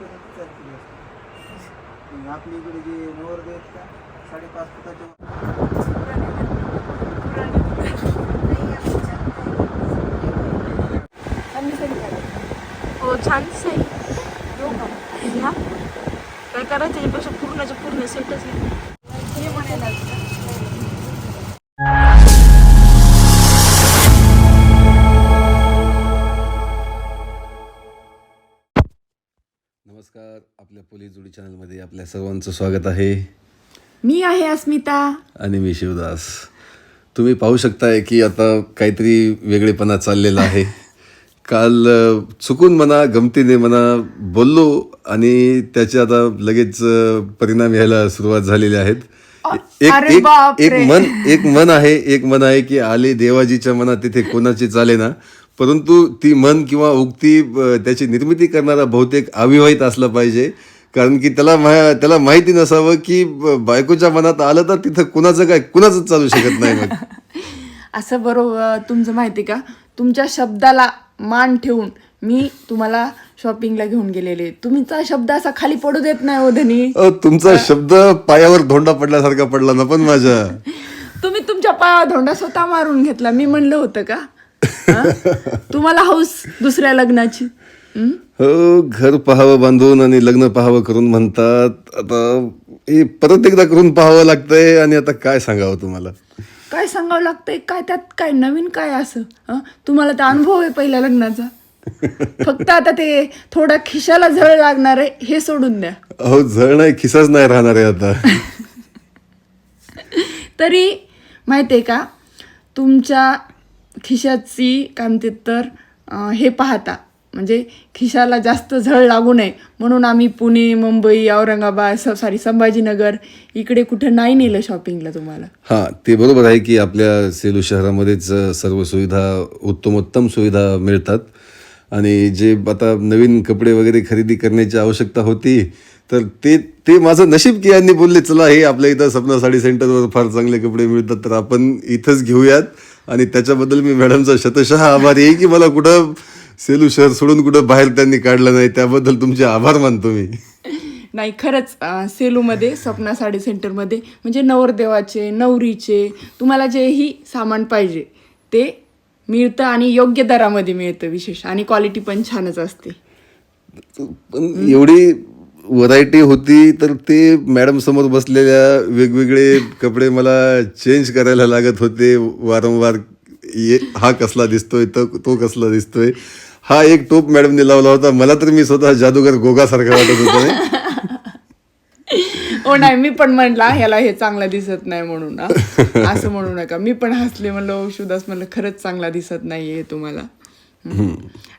फुटापर्यंत चालते जास्त आणि आपल्या इकडे जे नवरदे आहेत का साडेपाच फुटाचे छान आहे घ्या काय करायचं? यापेक्षा पूर्णच्या पूर्ण सेटच जोडी चॅनलमध्ये आपल्या सर्वांचं स्वागत आहे. मी आहे अस्मिता. आणि मी शिवदास. तुम्ही पाहू शकताय की आता काहीतरी वेगळेपणा चाललेला आहे. काल चुकून म्हणा गमतीने म्हणा बोललो आणि त्याचे आता लगेच परिणाम यायला सुरुवात झालेले आहेत. एक एक. एक मन एक मन आहे एक मन आहे की आले देवाजीच्या मनात तिथे कोणाची चाले ना. परंतु ती मन किंवा उक्ती त्याची निर्मिती करणारा बहुतेक अविवाहित असला पाहिजे. कारण की त्याला मा- त्याला माहिती नसावं की बायकोच्या मनात आलं तर तिथं कुणाचं काय कुणाचंच चालू शकत नाही मग. असं बरोबर तुमचं माहिती का? तुमच्या शब्दाला मान ठेवून मी तुम्हाला शॉपिंगला घेऊन गेलेले. तुमचा शब्द असा खाली पडू देत नाही हो धनी. तुमचा शब्द पायावर धोंडा पडल्यासारखा पडला ना पण माझ्या. तुम्ही तुमच्या पायावर धोंडा स्वतः मारून घेतला. मी म्हणलं होतं का? तुम्हाला हौस दुसऱ्या लग्नाची. हं? घर पाहावं बांधून आणि लग्न पाहावं करून म्हणतात. आता हे परत एकदा करून पाहावं लागतंय आणि आता काय सांगावं तुम्हाला? काय सांगावं लागतंय? काय त्यात काय नवीन काय असं? हं? तुम्हाला तर अनुभव आहे पहिल्या लग्नाचा. फक्त आता ते थोडा खिशाला झळ लागणार आहे हे सोडून द्या. अहो झळ नाही खिसाच नाही राहणार आहे आता. तरी माहिती आहे का? तुमच्या खिशाची काय म्हणते तर अं, हे पाहता. म्हणजे खिशाला जास्त झळ लागू नये. म्हणून आम्ही पुणे मुंबई औरंगाबाद स सॉरी संभाजीनगर इकडे कुठं नाही नेलं शॉपिंगला तुम्हाला. हां ते बरोबर आहे की आपल्या सेलू शहरामध्येच सर्व सुविधा उत्तमोत्तम सुविधा मिळतात. आणि जे आता नवीन कपडे वगैरे खरेदी करण्याची आवश्यकता होती तर ते ते माझं नशीब की यांनी बोलले चला हे आपल्या इथं सपना साडी सेंटरवर फार चांगले कपडे मिळतात तर आपण इथंच घेऊयात. आणि त्याच्याबद्दल मी मॅडमचा शतशः आभारी आहे की मला कुठं सेलू शहर सोडून कुठं बाहेर त्यांनी काढलं नाही त्याबद्दल तुमचे आभार मानतो मी. नाही खरंच सेलूमध्ये सपना साडी सेंटरमध्ये म्हणजे नवरदेवाचे नवरीचे तुम्हाला जेही सामान पाहिजे ते मिळतं आणि योग्य दरामध्ये मिळतं विशेष आणि क्वालिटी पण छानच असते. पण एवढी व्हरायटी होती तर ते मॅडम समोर बसलेल्या वेगवेगळे कपडे मला चेंज करायला लागत होते वारंवार ये हा कसला दिसतोय तो तो कसला दिसतोय. हा एक टोप मॅडमने लावला होता. मला तर मी स्वतः जादूगर गोगासारखा वाटत होतो हो नाही मी पण म्हटला ह्याला हे चांगला दिसत नाही म्हणून हा. असं म्हणू नका. मी पण हसले म्हणलं "ओ, शिवदास म्हणलं खरंच चांगला दिसत नाहीये तुम्हाला.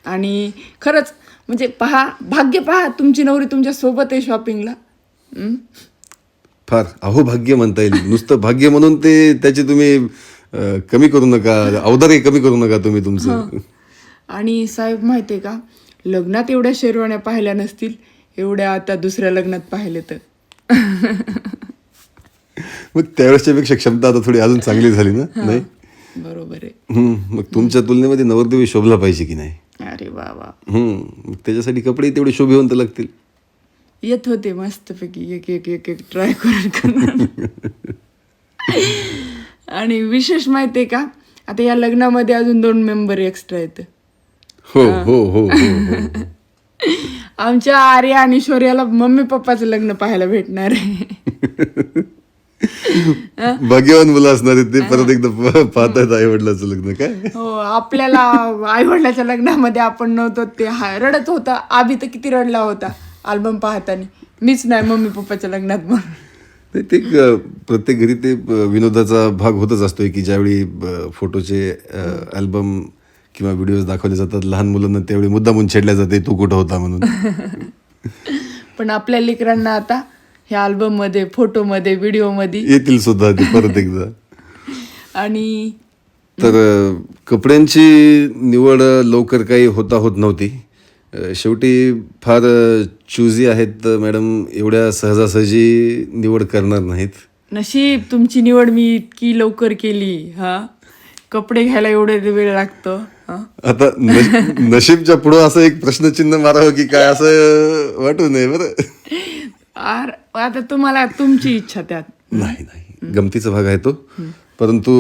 आणि खरंच म्हणजे पहा भाग्य पहा तुमची नवरी तुमच्यासोबत आहे शॉपिंगला. फार अहो भाग्य म्हणता येईल. नुसतं भाग्य म्हणून ते त्याचे तुम्ही कमी करू नका अवधारे कमी करू नका तुम्ही तुमचं. आणि साहेब माहितीये का? लग्नात एवढ्या शेरवाण्या पाहिल्या नसतील एवढ्या आता दुसऱ्या लग्नात पाहिले तर मग त्यावेळेसच्या पेक्षा क्षमता आता थोडी अजून चांगली झाली ना? नाही? बरोबर आहे. मग तुमच्या तुलनेमध्ये नवरदेवी शोभला पाहिजे की नाही? अरे वा मग त्याच्यासाठी कपडे तेवढे शोभिवंत लागतील. येत होते मस्तपैकी एक एक एक एक ट्राय करून करून. आणि विशेष माहिती आहे का? आता या लग्नामध्ये अजून दोन मेंबर एक्स्ट्रा आहेत. हो हो. हो हो हो आमच्या आर्या आणि शौर्याला मम्मी पप्पाचं लग्न पाहायला भेटणार आहे. भाग्यवान मुलं असणार आहेत ते परत एकदा प- पाहतायत आई वडिलाचं लग्न काय? हो आपल्याला आई वडिलाच्या लग्नामध्ये आपण नव्हतो ते हा- रडत होता. आभी तर किती रडला होता अल्बम पाहताना. मीच नाही मम्मी पप्पाच्या लग्नात म्हणून. नाही, ते प्रत्येक घरी ते विनोदाचा भाग होतच असतोय की ज्यावेळी फोटोचे अल्बम किंवा व्हिडिओज दाखवले जातात. लहान मुलांना त्यावेळी मुद्दामून छेडल्या जाते तू कुठं होता? म्हणून. पण आपल्या लेकरांना आता ह्या अल्बममध्ये फोटोमध्ये व्हिडिओमध्ये येतील सुद्धा ते परत एकदा. आणि तर कपड्यांची निवड लवकर काही होता होत नव्हती. शेवटी फार चुजी आहेत मॅडम एवढ्या सहजासहजी निवड करणार नाहीत. नशीब तुमची निवड मी इतकी लवकर केली हा. कपडे घ्यायला एवढे वेळ लागतं. आता नश- नशीबच्या पुढं असं एक प्रश्नचिन्ह मारावं की काय असं वाटू नये बरं. आता तुम्हाला तुमची इच्छा त्यात. नाही नाही. गमतीचा भाग आहे तो. परंतु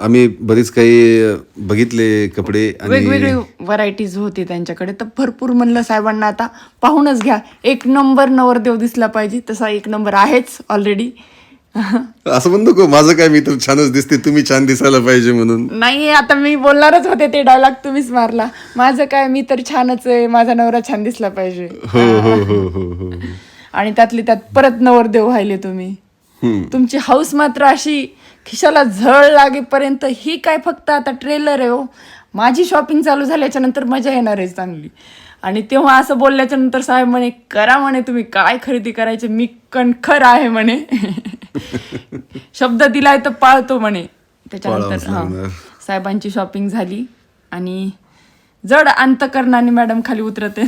आम्ही बरीच काही बघितले कपडे वेगवेगळे व्हरायटीज होते त्यांच्याकडे. तर भरपूर म्हणलं साहेबांना आता पाहूनच घ्या. एक नंबर नवरदेव दिसला पाहिजे तसा एक नंबर आहेच ऑलरेडी असं म्हणतो को माझं काय मी तर छानच दिसते तुम्ही छान दिसायला पाहिजे म्हणून. नाही आता मी बोलणारच होते ते डायलॉग तुम्हीच मारला. माझं काय मी तर छानच आहे माझा नवरा छान दिसला पाहिजे. हो हो हो हो हो. आणि त्यातली त्यात परत नवरदेव व्हायले तुम्ही. तुमची हाऊस मात्र अशी खिशाला झळ लागेपर्यंत ही काय फक्त आता ट्रेलर आहे हो. माझी शॉपिंग चालू झाल्याच्यानंतर मजा येणार आहे चांगली. आणि तेव्हा असं बोलल्याच्या नंतर साहेब म्हणे करा म्हणे तुम्ही काय खरेदी करायचे? मी कणखर आहे म्हणे. शब्द दिलाय तर पाळतो म्हणे. त्याच्यानंतर हा. साहेबांची शॉपिंग झाली आणि जड अंतकरणाने मॅडम खाली उतरत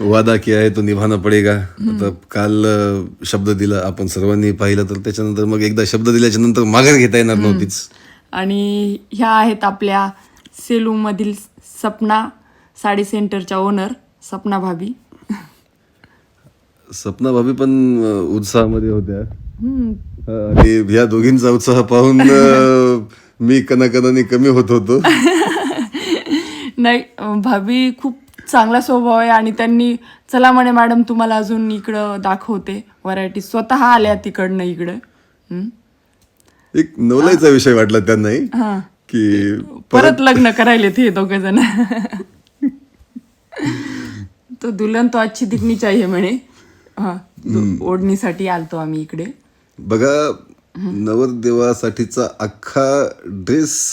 वादा किया आहे तो निभाना पडेगा. आता काल शब्द दिला आपण सर्वांनी पाहिलं तर त्याच्यानंतर मग एकदा शब्द दिल्याच्या नंतर माघार घेता येणार नव्हतीच. आणि ह्या आहेत आपल्या सेलूमधील सपना. साडी सेंटरच्या ओनर सपना भाभी. सपना भाभी पण उत्साहामध्ये होत्या. आणि या दोघींचा उत्साह पाहून मी कणाकणाने कमी होत होतो. नाही भाभी खूप चांगला स्वभाव आहे आणि त्यांनी चला म्हणे मॅडम तुम्हाला अजून इकडं दाखवते. व्हरायटी स्वतः आल्या तिकडनं इकडं. एक नवलाईचा विषय वाटला त्यांनाही की परत लग्न करायले ते दोघ जण. तो दुल्हन तो अच्छी दिखनी चाहिए म्हणे. हा ओढणीसाठी आलतो आम्ही इकडे. बघा नवरदेवासाठीचा अख्खा ड्रेस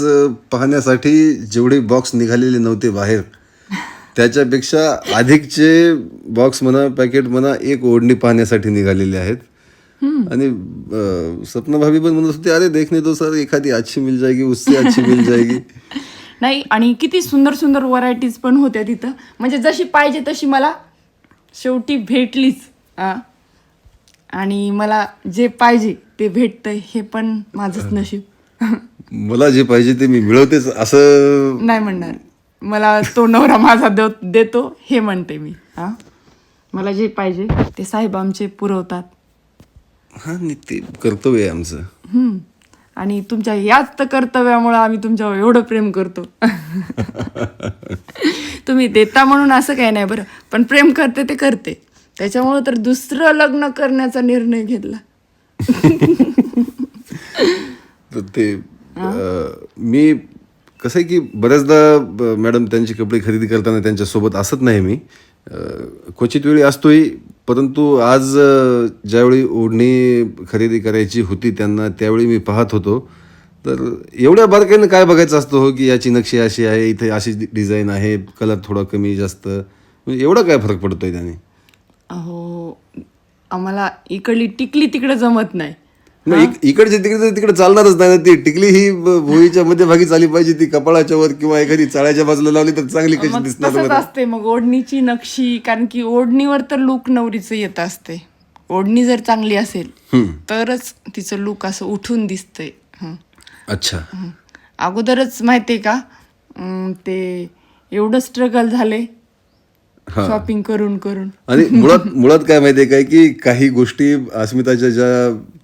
पाहण्यासाठी जेवढे बॉक्स निघालेले नव्हते बाहेर त्याच्यापेक्षा अधिकचे बॉक्स म्हणा पॅकेट म्हणा एक ओढणी पाहण्यासाठी निघालेले आहेत. आणि सपना भाभी पण म्हणत होते अरे देखने तो सर एखादी अच्छी मिल जाएगी उससे अच्छी मिल जाएगी. नाही आणि किती सुंदर सुंदर व्हरायटीज पण होत्या तिथं. म्हणजे जशी पाहिजे तशी मला शेवटी भेटलीच. हा. आणि मला जे पाहिजे ते भेटतंय हे पण माझंच नशीब. मला जे पाहिजे ते मी मिळवतेच असं नाही म्हणणार. मला तो नवरा माझा देतो हे म्हणते मी. हा मला जे पाहिजे ते साहेब आमचे पुरवतात. हा नाही ते कर्तव्य आहे आमचं. आणि तुमच्या याच तर कर्तव्यामुळं आम्ही तुमच्यावर एवढं प्रेम करतो. तुम्ही देता म्हणून असं काही नाही बरं पण प्रेम करते ते करते. त्याच्यामुळं तर दुसरं लग्न करण्याचा निर्णय घेतला. तर ते मी कसं आहे की बऱ्याचदा मॅडम त्यांचे कपडे खरेदी करताना त्यांच्यासोबत असत नाही मी. क्वचित वेळी असतोय परंतु आज ज्यावेळी ओढणी खरेदी करायची होती त्यांना त्यावेळी मी पाहत होतो. तर एवढ्या बारकाईनं काय बघायचं असतो हो की याची नक्षी अशी आहे इथे अशी डिझाईन आहे कलर थोडा कमी जास्त. म्हणजे एवढा काय फरक पडतोय त्याने? अहो आम्हाला इकडली टिकली तिकडं जमत नाही. इकडचे तिकडे तिकडे चालणारच नाही ती. टिकली ही भुईच्या मध्यभागी झाली पाहिजे ती कपाळाच्या वर किंवा एखादी चाळ्याच्या बाजूला लावली तर चांगली कशी मग दिसणार? असते मग ओढणीची नक्षी कारण की ओढणीवर तर लूक नवरीचं येत असते ओढणी जर चांगली असेल तरच तिचं लूक असं उठून दिसतंय. अच्छा. अगोदरच माहितीये का? ते एवढं स्ट्रगल झाले शॉपिंग करून करून. आणि मुळात मुळात काय माहितीये काय की काही गोष्टी अस्मिताच्या ज्या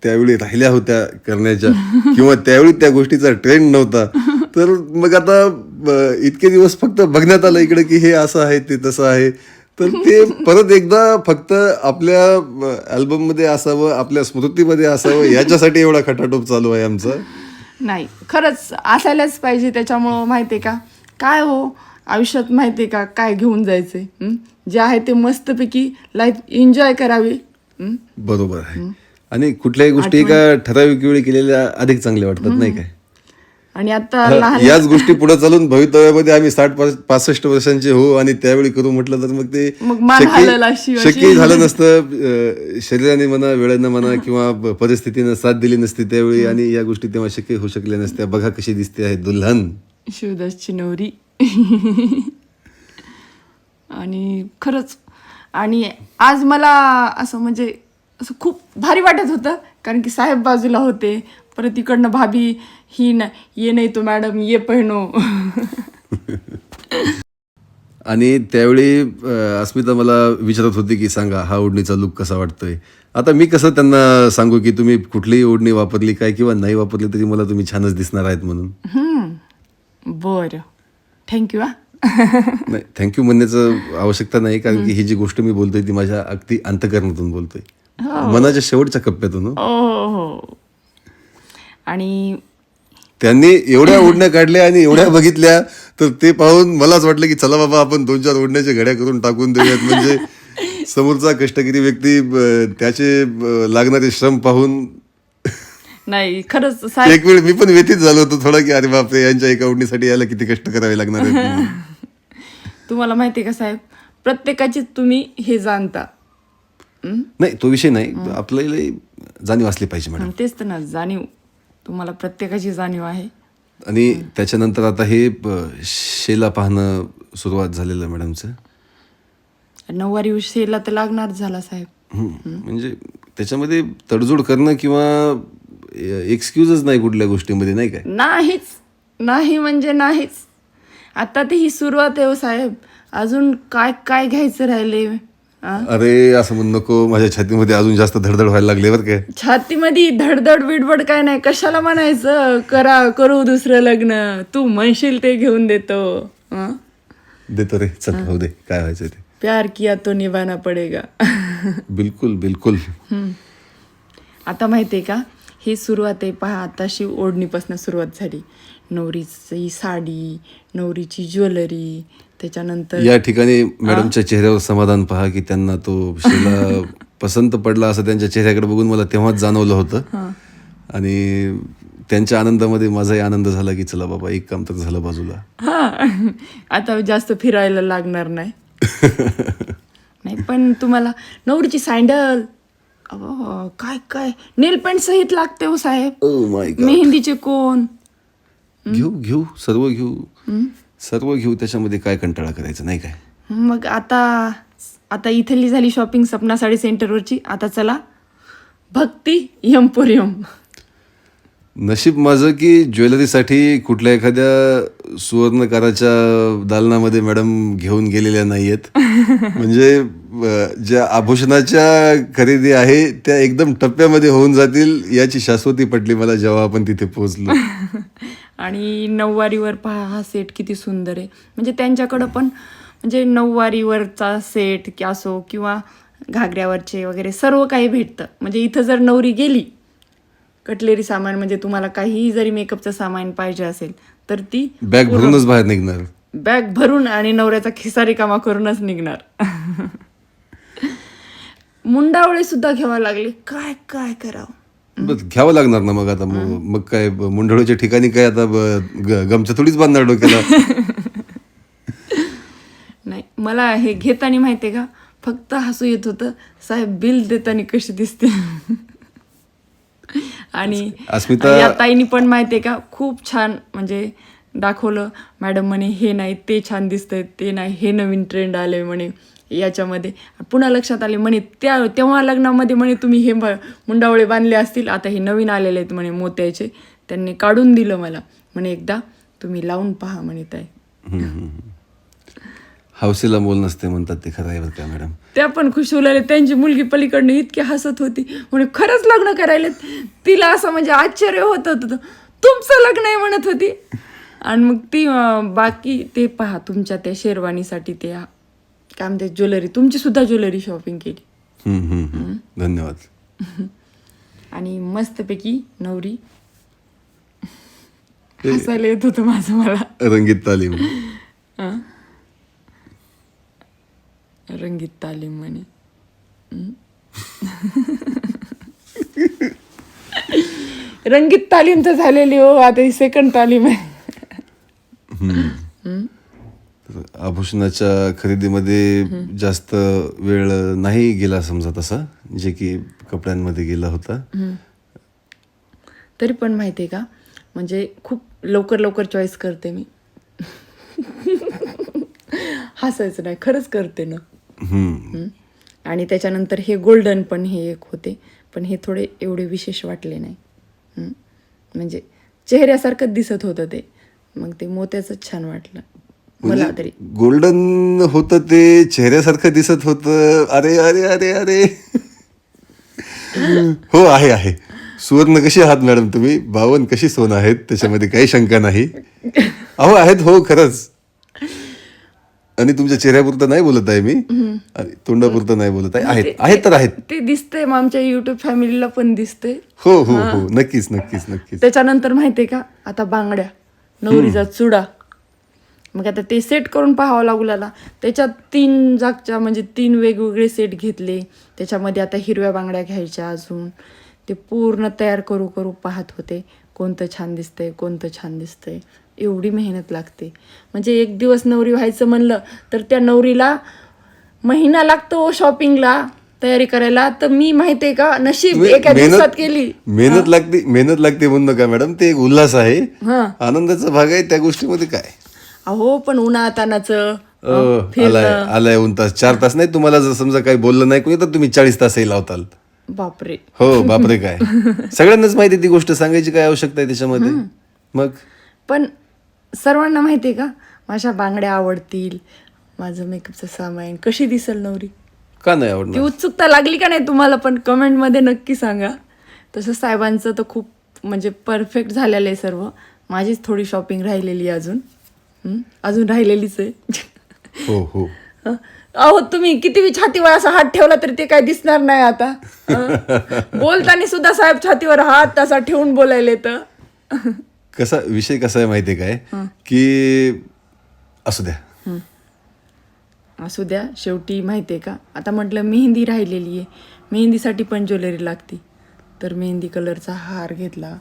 त्यावेळी राहिल्या होत्या करण्याच्या किंवा त्यावेळी त्या गोष्टीचा ट्रेंड नव्हता तर मग आता इतके दिवस फक्त बघण्यात आलं इकडे की हे असं आहे ते तसं आहे. तर ते परत एकदा फक्त आपल्या अल्बममध्ये असावं आपल्या स्मृतीमध्ये असावं याच्यासाठी एवढा खटाटोप चालू आहे आमचा. नाही खरंच असायलाच पाहिजे त्याच्यामुळं माहितीये का? काय हो? आयुष्यात माहितीये का काय घेऊन जायचंय? जे आहे ते मस्तपैकी लाईफ एन्जॉय करावी? बरोबर आहे. आणि कुठल्याही गोष्टी एका ठराविक वेळी केलेल्या अधिक चांगल्या वाटतात नाही काय? आणि आता याच गोष्टी पुढे चालून भवितव्यामध्ये आम्ही साठ पास- पासष्ट वर्षांचे हो आणि त्यावेळी करू म्हटलं तर मग ते शक्य झालं नसतं शरीराने म्हणा वेळेनं म्हणा किंवा परिस्थितीनं साथ दिली नसती त्यावेळी आणि या गोष्टी तेव्हा शक्य होऊ शकल्या नसत्या. बघा कशी दिसते आहे दुल्हन. शिवदासची नवरी. आणि खरंच आणि आज मला असं म्हणजे असं खूप भारी वाटत होतं कारण की साहेब बाजूला होते परत इकडनं भाभी ही ना ये नाही तो मॅडम ये पहिनो आणि त्यावेळी अस्मिता मला विचारत होती की सांगा हा ओढणीचा लुक कसा वाटतोय? आता मी कसं त्यांना सांगू की तुम्ही कुठलीही ओढणी वापरली काय किंवा नाही वापरली तरी मला तुम्ही छानच दिसणार आहेत म्हणून. बरं. थँक्यू हा. नाही थँक्यू म्हणण्याचं आवश्यकता नाही कारण की ही जी गोष्ट मी बोलतोय ती माझ्या अगदी अंतकरणातून बोलतोय. मनाच्या शेवटच्या कप्प्यातून हो. हो हो. आणि त्यांनी एवढ्या ओढण्या काढल्या आणि एवढ्या बघितल्या तर ते पाहून मलाच वाटलं की चला बाबा आपण दोन चार ओढण्याच्या घड्या करून टाकून देऊयात. म्हणजे समोरचा कष्टकरी व्यक्ती त्याचे लागणारे श्रम पाहून नाही खरंच साहेब एक वेळ मी पण व्यथित झालो होतो थोडा की अरे बापरे यांच्या एका ओढणीसाठी यायला किती कष्ट करावे लागणार आहेत तुम्हाला माहिती आहे का साहेब? प्रत्येकाची तुम्ही हे जाणता? नाही तो विषय नाही. आपल्याला जाणीव असली पाहिजे मॅडम तेच तर ना जाणीव. तुम्हाला प्रत्येकाची जाणीव आहे. आणि त्याच्यानंतर आता हे शेला पाहणं सुरुवात झालेलं मॅडमचं नऊवारी उशीला तर लागणार झाला साहेब. हम्म. म्हणजे त्याच्यामध्ये तडजोड करणं किंवा एक्सक्यूजच नाही कुठल्या गोष्टीमध्ये नाही काय? नाहीच. नाही म्हणजे नाहीच. आता ते ही सुरुवात आहे हो साहेब. अजून काय काय घ्यायचं राहिले? अरे असं म्हणू नको. माझ्या छातीमध्ये अजून जास्त धडधड व्हायला लागले बरं काय छातीमध्ये धडधड बिडबड काय नाही. कशाला म्हणायचं? करा करू दुसरं लग्न. तू म्हणशील ते घेऊन देतो? देतो रे. चल होऊ दे. काय व्हायचं ते. प्यार किया तो निभाना पडेगा. बिलकुल बिलकुल. आता माहितीये का? ही सुरुवात आहे. पहा आताशी ओढणीपासून सुरुवात झाली. नवरीची साडी नवरीची ज्वेलरी त्याच्यानंतर या ठिकाणी मॅडमच्या चेहऱ्यावर समाधान पहा की त्यांना तो शिला पसंत पडला असं त्यांच्या चेहऱ्याकडे बघून मला तेव्हाच जाणवलं होतं. आणि त्यांच्या आनंदामध्ये माझाही आनंद झाला की चला बाबा एक काम तर झालं बाजूला. हा. आता जास्त फिरायला लागणार नाही. नाही पण तुम्हाला नवरीची सँडल अहो, काय काय? नेल पेंट सहित लागते हो साहेब. ओ माय मेहंदीचे कोण घेऊ घेऊ सर्व घेऊ. सर्व घेऊ त्याच्यामध्ये काय कंटाळा करायचा नाही काय? मग आता आता इथली झाली शॉपिंग सपना साडी सेंटरवरची आता चला भक्ती यमपुरियम नशीब माझं की ज्वेलरीसाठी कुठल्या एखाद्या सुवर्णकाराच्या दालनामध्ये मॅडम घेऊन गेलेल्या नाहीयेत. म्हणजे अं, ज्या आभूषणाच्या खरेदी आहे त्या एकदम टप्प्यामध्ये होऊन जातील याची शाश्वती पटली मला जेव्हा आपण तिथे पोहोचलो. आणि नऊवारीवर पहा हा सेट किती सुंदर आहे. म्हणजे त्यांच्याकडं पण म्हणजे नऊवारीवरचा सेट की असो किंवा घागऱ्यावरचे वगैरे सर्व काही भेटतं. म्हणजे इथं जर नवरी गेली कटलेरी सामान म्हणजे तुम्हाला काहीही जरी मेकअपचं सामान पाहिजे असेल तर ती बॅग भरूनच बाहेर निघणार. बॅग भरून आणि नवऱ्याचा खिसा रिकामा करूनच निघणार. मुंडावळे सुद्धा घ्यावा लागले. काय काय करावं? बस घ्यावं लागणार ना मग आता. मग काय मुंडळीच्या ठिकाणी काय आता ब- ग- गमच्या थोडीच बांधणार डोक्याला? नाही मला हे घेताना माहितीये का? फक्त हसू येत होतं. साहेब बिल देताना कशी दिसते? आणि अस्मिता- ताईनी पण माहितीये का खूप छान म्हणजे दाखवलं मॅडम म्हणे हे नाही ते छान दिसतंय ते नाही हे नवीन ट्रेंड आले म्हणे याच्यामध्ये. पुन्हा लक्षात आले म्हणे त्या तेव्हा लग्नामध्ये म्हणे तुम्ही हे ब- मुंडावळे बांधले असतील आता हे नवीन आलेले आहेत म्हणे मोत्याचे. त्यांनी काढून दिलं मला. म्हणे एकदा तुम्ही लावून पहा म्हणे ताई. हौसेला मोल नसते म्हणतात ते खरं आहे बरं का मॅडम. त्या पण खुश होलेले त्यांची मुलगी पलीकडनं इतकी हसत होती. म्हणे खरंच लग्न करायला तिला असं म्हणजे आश्चर्य होत होतं. तुमचं लग्न आहे म्हणत होती. आणि मग ती बाकी ते पहा तुमच्या त्या शेरवानीसाठी ते काय म्हणते ज्वेलरी. तुमची सुद्धा ज्वेलरी शॉपिंग केली. धन्यवाद. आणि मस्तपैकी नवरी हसायला येत होतं माझं मला. रंगीत तालीम. हं? रंगीत तालीम म्हणे? रंगीत तालीम तर झालेली हो आता ही सेकंड तालीम आहे. आभूषणाच्या खरेदीमध्ये जास्त वेळ नाही गेला समजा तसा जे की कपड्यांमध्ये गेला होता. तरी पण माहिती आहे का? म्हणजे खूप लवकर लवकर चॉईस करते मी. हसायचं नाही खरंच करते ना. हं? आणि त्याच्यानंतर हे गोल्डन पण हे एक होते पण हे थोडे एवढे विशेष वाटले नाही. हं? म्हणजे चेहऱ्यासारखंच दिसत होतं ते. मग ते मोत्याचंच छान वाटलं. मला तरी. गोल्डन होतं ते चेहऱ्यासारखं दिसत होतं. अरे अरे अरे अरे. हो आहे आहे. सुवर्ण कशी आहात मॅडम तुम्ही? बावन कशी सोन आहेत? त्याच्यामध्ये काही शंका नाही. अहो आहेत हो खरंच. आणि तुमच्या चेहऱ्यापुरतं नाही बोलत आहे मी. आणि तोंडापुरतं नाही बोलत आहे. आहेत आहेत तर आहेत. ते दिसतंय मग आमच्या युट्यूब फॅमिलीला पण दिसतंय. हो हो हो. नक्कीच नक्कीच नक्कीच. त्याच्यानंतर माहितीये का? आता बांगड्या नवरीचा चुडा. मग आता ते सेट करून पाहावं लागू लागला. त्याच्यात तीन जागच्या म्हणजे तीन वेगवेगळे सेट घेतले. त्याच्यामध्ये आता हिरव्या बांगड्या घ्यायच्या अजून. ते पूर्ण तयार करू करू पाहत होते. कोणतं छान दिसतंय कोणतं छान दिसतंय. एवढी मेहनत लागते. म्हणजे एक दिवस नवरी व्हायचं म्हणलं तर त्या नवरीला महिना लागतो शॉपिंगला तयारी करायला. तर मी माहितीये का नशीब एका दिवसात केली. मेहनत लागते मेहनत लागते म्हणून नका मॅडम ते एक उल्हास आहे. आनंदाचा भाग आहे त्या गोष्टीमध्ये काय? अहो पण उन्हातानाचं अ, आलाय आलाय ऊन तास. चार तास नाही तुम्हाला जर समजा काही बोललं नाही कोणी तर तुम्ही चाळीस तासही लावताल. बापरे. हो बापरे काय. सगळ्यांनाच माहिती आहे ती गोष्ट सांगायची काय आवश्यकता आहे त्याच्यामध्ये? मग? पण सर्वांना माहिती आहे का? माझ्या बांगड्या आवडतील माझं मेकअपचं सामान. कशी दिसेल नवरी? का नाही ती आवडणार उत्सुकता लागली का नाही तुम्हाला? पण कमेंटमध्ये नक्की सांगा. तसं साहेबांचं तर खूप म्हणजे परफेक्ट झालेलं आहे सर्व. माझीच थोडी शॉपिंग राहिलेली आहे अजून. हं? अजून राहिलेलीच आहे. हो हो. हं? अहो तुम्ही किती छातीवर असा हात ठेवला तरी ते काय दिसणार नाही आता. हं? बोलताना सुद्धा साहेब छातीवर हात तसा ठेवून बोलायले तर कसा विषय कसा आहे माहितीये काय? की असू द्या. असू द्या शेवटी माहिती आहे का? आता म्हटलं मेहंदी राहिलेली आहे. मेहंदीसाठी पण ज्वेलरी लागती. तर मेहंदी कलरचा हार घेतला.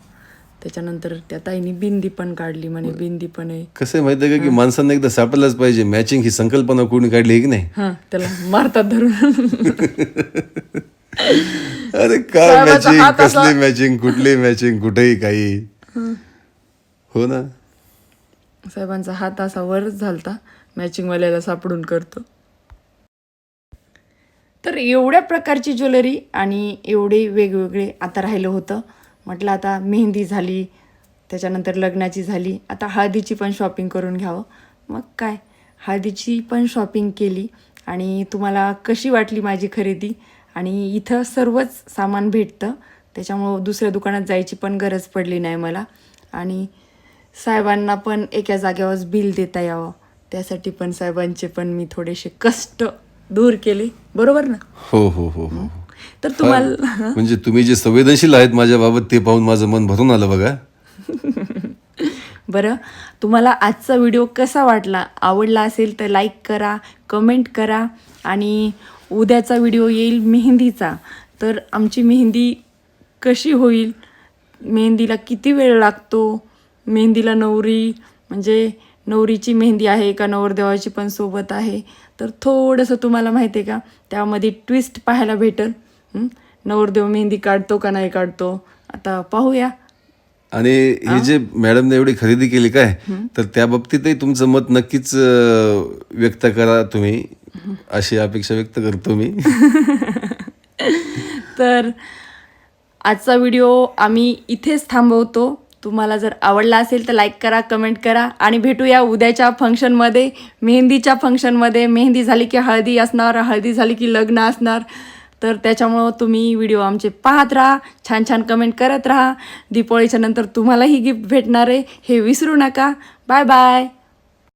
त्याच्यानंतर त्या ताईनी बिंदी पण काढली म्हणे. बिंदी पण आहे. कसं आहे माहितीये का की माणसांना एकदा सापडलाच पाहिजे. मॅचिंग ही संकल्पना कोणी काढली की नाही? हा. त्याला मारतात धरून. अरे काय मॅचिंग कसली मॅचिंग कुठली मॅचिंग कुठेही काही. हो ना? साहेबांचा हात असा वरच झालता. मॅचिंगवाल्याला सापडून करतो. तर एवढ्या प्रकारची ज्वेलरी आणि एवढे वेगवेगळे आता राहिलं होतं. म्हटलं आता मेहंदी झाली त्याच्यानंतर लग्नाची झाली. आता हळदीची पण शॉपिंग करून घ्यावं. मग काय? हळदीची पण शॉपिंग केली आणि तुम्हाला कशी वाटली माझी खरेदी? आणि इथं सर्वच सामान भेटतं. त्याच्यामुळं दुसऱ्या दुकानात जायची पण गरज पडली नाही मला. आणि साहेबांना पण एका जागेवर बिल देता यावं. त्यासाठी पण साहेबांचे पण मी थोडेसे कष्ट दूर केले. बरोबर ना? हो हो हो हो. तर तुम्हाला म्हणजे तुम्ही जे संवेदनशील आहेत माझ्या बाबत ते पाहून माझं मन भरून आलं बघा. बरं तुम्हाला आजचा व्हिडिओ कसा वाटला? आवडला असेल तर लाईक करा कमेंट करा आणि उद्याचा व्हिडिओ येईल मेहंदीचा. तर आमची मेहंदी कशी होईल? मेहंदीला किती वेळ लागतो? मेहंदीला नवरी म्हणजे नवरीची मेहंदी आहे का नवरदेवाची पण सोबत आहे. तर थोडंसं तुम्हाला माहिती आहे का त्यामध्ये ट्विस्ट पाहायला भेटेल? नवरदेव मेहंदी काढतो का नाही काढतो आता पाहूया. आणि हे जे मॅडमने एवढी खरेदी केली काय तर त्या बाबतीतही तुमचं मत नक्कीच व्यक्त करा तुम्ही. अशी अपेक्षा व्यक्त करतो मी. तर आजचा व्हिडिओ आम्ही इथेच थांबवतो. तुम्हाला जर आवडला असेल तर लाईक करा कमेंट करा आणि भेटूया उद्याच्या फंक्शनमध्ये मेहंदीच्या फंक्शनमध्ये मेहंदी झाली की हळदी असणार हळदी झाली की लग्न असणार. तर त्याच्यामुळं तुम्ही व्हिडिओ आमचे पाहत राहा छान छान कमेंट करत राहा. दीपावळीच्या नंतर तुम्हालाही गिफ्ट भेटणार आहे हे विसरू नका. Bye bye